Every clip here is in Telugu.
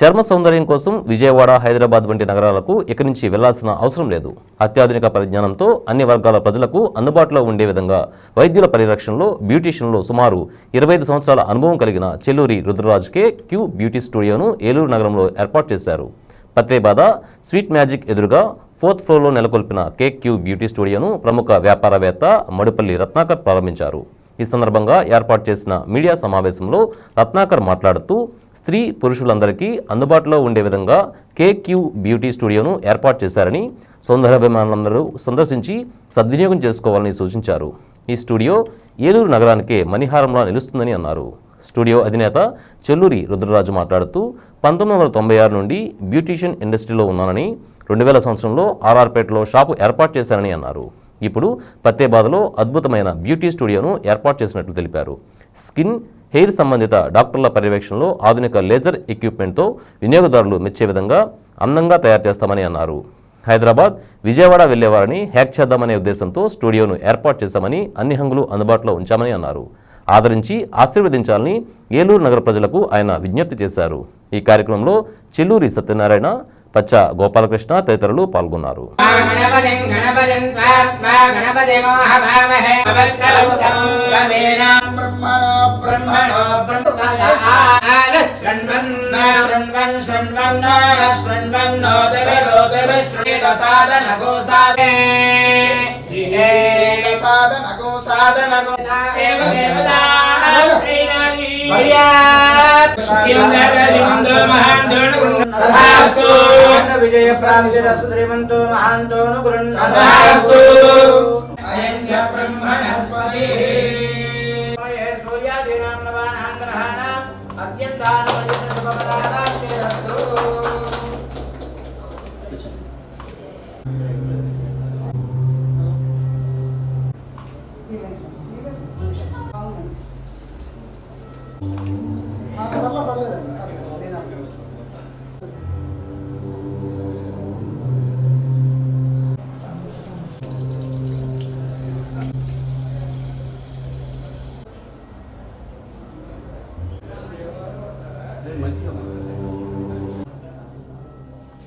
చర్మ సౌందర్యం కోసం విజయవాడ హైదరాబాద్ వంటి నగరాలకు ఇక్కడి నుంచి వెళ్ళాల్సిన అవసరం లేదు. అత్యాధునిక పరిజ్ఞానంతో అన్ని వర్గాల ప్రజలకు అందుబాటులో ఉండే విధంగా వైద్యుల పరిరక్షణలో బ్యూటీషియన్లో సుమారు ఇరవై ఐదు సంవత్సరాల అనుభవం కలిగిన చెల్లూరి రుద్రరాజ్కే క్యూ బ్యూటీ స్టూడియోను ఏలూరు నగరంలో ఏర్పాటు చేశారు. పత్రేబాద స్వీట్ మ్యాజిక్ ఎదురుగా ఫోర్త్ ఫ్లోర్లో నెలకొల్పిన కేక్ క్యూ బ్యూటీ స్టూడియోను ప్రముఖ వ్యాపారవేత్త మడుపల్లి రత్నాకర్ ప్రారంభించారు. ఈ సందర్భంగా ఏర్పాటు చేసిన మీడియా సమావేశంలో రత్నాకర్ మాట్లాడుతూ స్త్రీ పురుషులందరికీ అందుబాటులో ఉండే విధంగా కేక్యూ బ్యూటీ స్టూడియోను ఏర్పాటు చేశారని సౌందర్యాభిమానులందరూ సందర్శించి సద్వినియోగం చేసుకోవాలని సూచించారు. ఈ స్టూడియో ఏలూరు నగరానికే మణిహారంలా నిలుస్తుందని అన్నారు. స్టూడియో అధినేత చెల్లూరి రుద్రరాజు మాట్లాడుతూ పంతొమ్మిది వందల తొంభై ఆరు నుండి బ్యూటీషియన్ ఇండస్ట్రీలో ఉన్నానని రెండు వేల సంవత్సరంలో ఆర్ఆర్పేటలో షాపు ఏర్పాటు చేశారని అన్నారు. ఇప్పుడు పత్తేబాద్లో అద్భుతమైన బ్యూటీ స్టూడియోను ఏర్పాటు చేసినట్లు తెలిపారు. స్కిన్ హెయిర్ సంబంధిత డాక్టర్ల పర్యవేక్షణలో ఆధునిక లేజర్ ఎక్విప్మెంట్తో వినియోగదారులు మెచ్చే విధంగా అందంగా తయారు చేస్తామని అన్నారు. హైదరాబాద్ విజయవాడ వెళ్ళేవారిని హ్యాక్ చేద్దామనే ఉద్దేశంతో స్టూడియోను ఏర్పాటు చేశామని అన్ని హంగులు అందుబాటులో ఉంచామని అన్నారు. ఆదరించి ఆశీర్వదించాలని ఏలూరు నగర ప్రజలకు ఆయన విజ్ఞప్తి చేశారు. ఈ కార్యక్రమంలో చెల్లూరి సత్యనారాయణ పచ్చ గోపాలకృష్ణ తదితరులు పాల్గొన్నారు. శృణ్వన్నో దేవో దేవ శ్రీద సాధన గోసాదే సాధన గోసాధన గో దేవ దేవతా విజయ సూర్యాదీనాం నవానాం గ్రహాణాం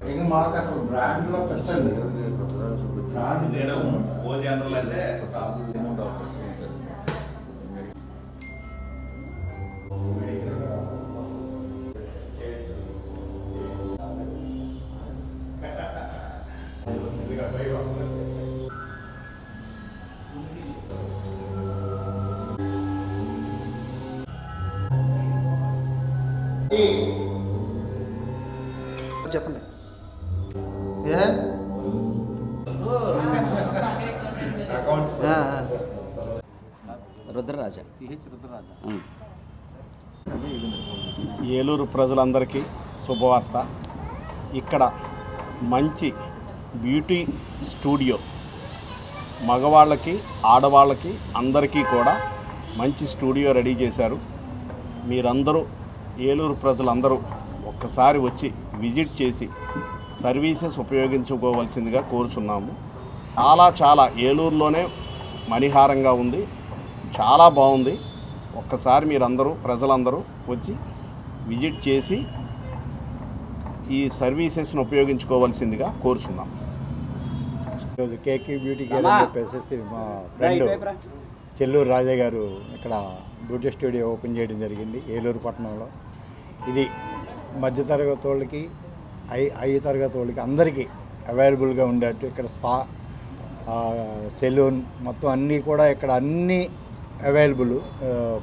ఇక మాకు అసలు బ్రాండ్లో పెంచండి బ్రాండ్ నేను భోజనాలు అంటే చెప్పండి. ఏ? ఆ, ఆ. రుద్రరాజ. ఏలూరు ప్రజలందరికీ శుభవార్త. ఇక్కడ మంచి బ్యూటీ స్టూడియో. మగవాళ్ళకి ఆడవాళ్ళకి అందరికీ కూడా మంచి స్టూడియో రెడీ చేశారు. మీరందరూ ఏలూరు ప్రజలందరూ ఒక్కసారి వచ్చి విజిట్ చేసి సర్వీసెస్ ఉపయోగించుకోవాల్సిందిగా కోరుచున్నాము. చాలా చాలా ఏలూరులోనే మణిహారంగా ఉంది. చాలా బాగుంది. ఒక్కసారి మీరందరూ ప్రజలందరూ వచ్చి విజిట్ చేసి ఈ సర్వీసెస్ను ఉపయోగించుకోవాల్సిందిగా కోరుచున్నాం. ఈరోజు కేకే బ్యూటీ కేర్ అని చెప్పేసి మా ఫ్రెండ్ చెల్లూరు రాజా గారు ఇక్కడ బ్యూటీ స్టూడియో ఓపెన్ చేయడం జరిగింది. ఏలూరు పట్టణంలో. ఇది మధ్యతరగతి వాళ్ళకి ఐ ఐదు తరగతి వాళ్ళకి అందరికీ అవైలబుల్గా ఉండేట్టు. ఇక్కడ స్పా సెలూన్ మొత్తం అన్నీ కూడా ఇక్కడ అన్నీ అవైలబుల్.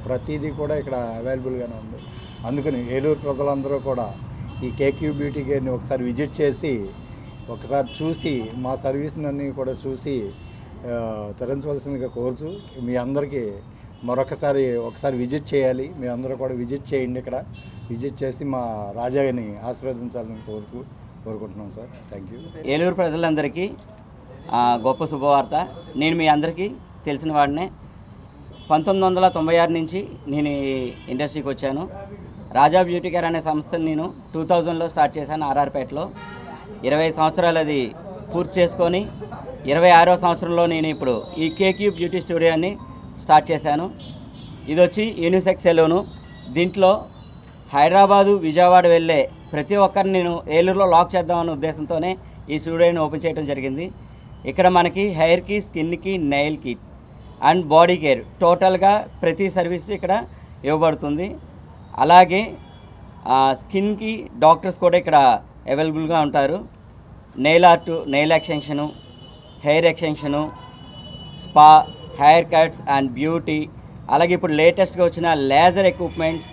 ప్రతిదీ కూడా ఇక్కడ అవైలబుల్గానే ఉంది. అందుకని ఏలూరు ప్రజలందరూ కూడా ఈ కేక్యూ బ్యూటీ కేర్ని ఒకసారి విజిట్ చేసి ఒకసారి చూసి మా సర్వీస్ని కూడా చూసి తరించవలసిందిగా కోరుచు మీ అందరికీ మరొకసారి ఒకసారి విజిట్ చేయాలి. మీ అందరూ కూడా విజిట్ చేయండి ఇక్కడ. విజిట్ చేసి మా రాజాని ఆశీర్వదించాలని కోరుతూ కోరుకుంటున్నాం సార్. Thank you. ఏలూరు ప్రజలందరికీ గొప్ప శుభవార్త. నేను మీ అందరికీ తెలిసిన వాడినే. పంతొమ్మిది వందల తొంభై ఆరు నుంచి నేను ఇండస్ట్రీకి వచ్చాను. రాజా బ్యూటీ కేర్ అనే సంస్థను నేను టూ థౌజండ్లో స్టార్ట్ చేశాను ఆర్ఆర్పేటలో. ఇరవై సంవత్సరాలు అది పూర్తి చేసుకొని ఇరవై ఆరో సంవత్సరంలో నేను ఇప్పుడు ఈ కేక్యూ బ్యూటీ స్టూడియోని స్టార్ట్ చేశాను. ఇది వచ్చి యూనిసెక్స్ ఎలోను దీంట్లో హైదరాబాదు విజయవాడ వెళ్ళే ప్రతి ఒక్కరిని నేను ఏలూరులో లాక్ చేద్దామన్న ఉద్దేశంతోనే ఈ స్టూడియోని ఓపెన్ చేయడం జరిగింది. ఇక్కడ మనకి హెయిర్కి స్కిన్కి నెయిల్కి అండ్ బాడీ కేర్ టోటల్గా ప్రతి సర్వీస్ ఇక్కడ ఇవ్వబడుతుంది. అలాగే స్కిన్కి డాక్టర్స్ కూడా ఇక్కడ అవైలబుల్గా ఉంటారు. Nail art nail extension hair extension spa hair cuts and beauty. అలాగే ఇప్పుడు లేటెస్ట్గా వచ్చిన లేజర్ ఎక్విప్మెంట్స్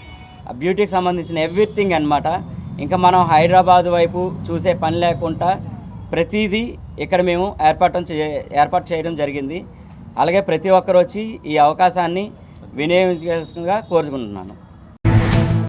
బ్యూటీకి సంబంధించిన ఎవ్రీథింగ్ అన్నమాట. ఇంకా మనం హైదరాబాద్ వైపు చూసే పని లేకుండా ప్రతిదీ ఇక్కడ మేము ఏర్పాటు ఏర్పాటు చేయడం జరిగింది. అలాగే ప్రతి ఒక్కరు వచ్చి ఈ అవకాశాన్ని వినియోగించాల్సిందిగా కోరుకుంటున్నాను.